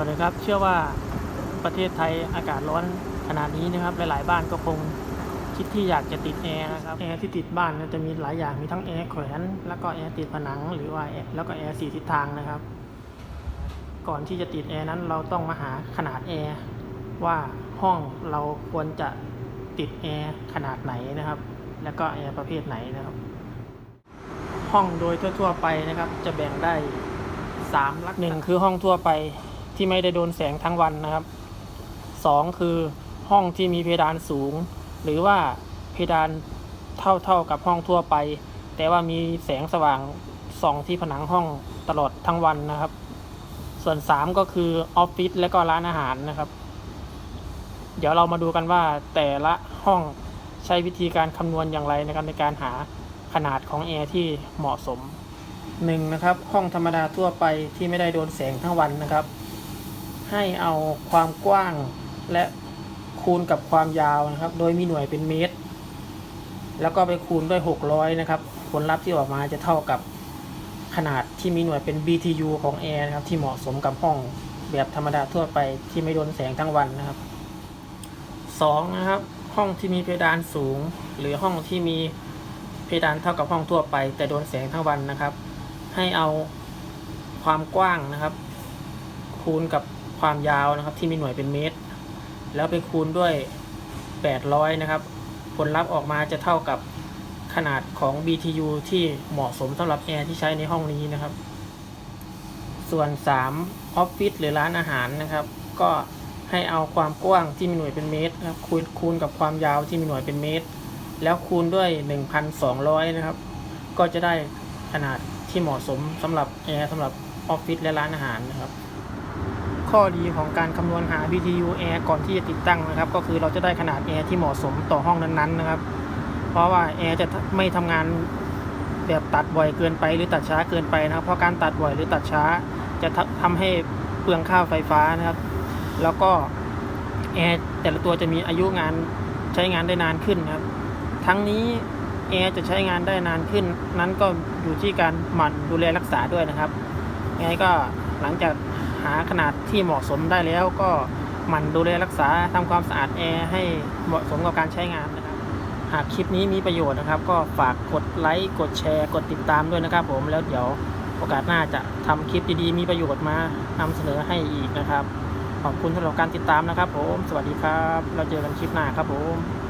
วัสดีครับ เชื่อว่าประเทศไทยอากาศร้อนขนาดนี้นะครับ หลาย ๆ บ้านก็คงคิดที่อยากจะติดแอร์นะครับ แอร์ที่ติดบ้านจะมีหลายอย่าง มีทั้งแอร์แขวน แล้วก็แอร์ติดผนัง หรือว่าแอร์แล้วก็แอร์สี่ทิศทางนะครับ ก่อนที่จะติดแอร์นั้นเราต้องมาหาขนาดแอร์ว่าห้องเราควรจะติดแอร์ขนาดไหนนะครับ แล้วก็แอร์ประเภทไหนนะครับ ห้องโดยทั่ว ๆ ไปนะครับ จะแบ่งได้สามลักษณะหนึ่งคือห้องทั่วไป ที่ไม่ได้โดนแสงทั้งวันนะครับสองคือห้องที่มีเพดานสูง หรือว่าเพดานเท่าเท่ากับห้องทั่วไป แต่ว่ามีแสงสว่างส่องที่ผนังห้องตลอดทั้งวันนะครับ ส่วนสามก็คือออฟฟิศและก็ร้านอาหารนะครับ เดี๋ยวเรามาดูกันว่าแต่ละห้องใช้วิธีการคำนวณอย่างไรนะครับในการหาขนาดของแอร์ที่เหมาะสมหนึ่งนะครับห้องธรรมดาทั่วไปที่ไม่ได้โดนแสงทั้งวันนะครับ ให้เอาความกว้างและคูณกับความยาวนะครับ โดยมีหน่วยเป็นเมตร แล้วก็ไปคูณด้วย 600 นะครับ ผลลัพธ์ที่ออกมาจะเท่ากับขนาดที่มีหน่วยเป็น BTU ของแอร์นะครับ ที่เหมาะสมกับห้องแบบธรรมดาทั่วไปที่ไม่โดนแสงทั้งวันนะครับสองนะครับ ห้องที่มีเพดานสูง หรือห้องที่มีเพดานเท่ากับห้องทั่วไป แต่โดนแสงทั้งวันนะครับ ให้เอาความกว้างนะครับ คูณกับ ความยาวนะครับ ที่มีหน่วยเป็นเมตร แล้วไปคูณด้วย 800 นะครับ ผลลัพธ์ออกมาจะเท่ากับขนาดของ BTU ที่เหมาะสมสำหรับแอร์ที่ใช้ในห้องนี้นะครับ ส่วน 3 ออฟฟิศหรือร้านอาหารนะครับ ก็ให้เอาความกว้างที่มีหน่วยเป็นเมตรนะครับคูณคูณกับความยาวที่มีหน่วยเป็นเมตร แล้วคูณด้วย 1,200 นะครับ ก็จะได้ขนาดที่เหมาะสมสำหรับแอร์สำหรับออฟฟิศและร้านอาหารนะครับ ข้อดีของการคำนวณหา BTU Air ก่อนที่จะติดตั้งนะครับ ก็คือเราจะได้ขนาดแอร์ที่เหมาะสมต่อห้องนั้นๆนะครับ เพราะว่าแอร์จะไม่ทำงานแบบตัดบ่อยเกินไปหรือตัดช้าเกินไปนะครับ เพราะการตัดบ่อยหรือตัดช้า จะทำให้เปลืองค่าไฟฟ้านะครับ แล้วก็แอร์แต่ละตัวจะมีอายุงานใช้งานได้นานขึ้นนะครับ ทั้งนี้แอร์จะใช้งานได้นานขึ้น นั้นก็อยู่ที่การหมั่นดูแลรักษาด้วยนะครับยังไงก็หลังจาก หาขนาดที่เหมาะสมได้แล้วก็หมั่นดูแลรักษาทำความสะอาดแอร์ให้เหมาะสมกับการใช้งานนะครับ หากคลิปนี้มีประโยชน์นะครับ ก็ฝากกดไลค์กดแชร์ กดติดตามด้วยนะครับ ผมแล้วเดี๋ยวโอกาสหน้าจะทำคลิปดีๆ มีประโยชน์มานำเสนอให้อีกนะครับ ขอบคุณสำหรับการติดตามนะครับ ผม สวัสดีครับ เราเจอกันคลิปหน้าครับผม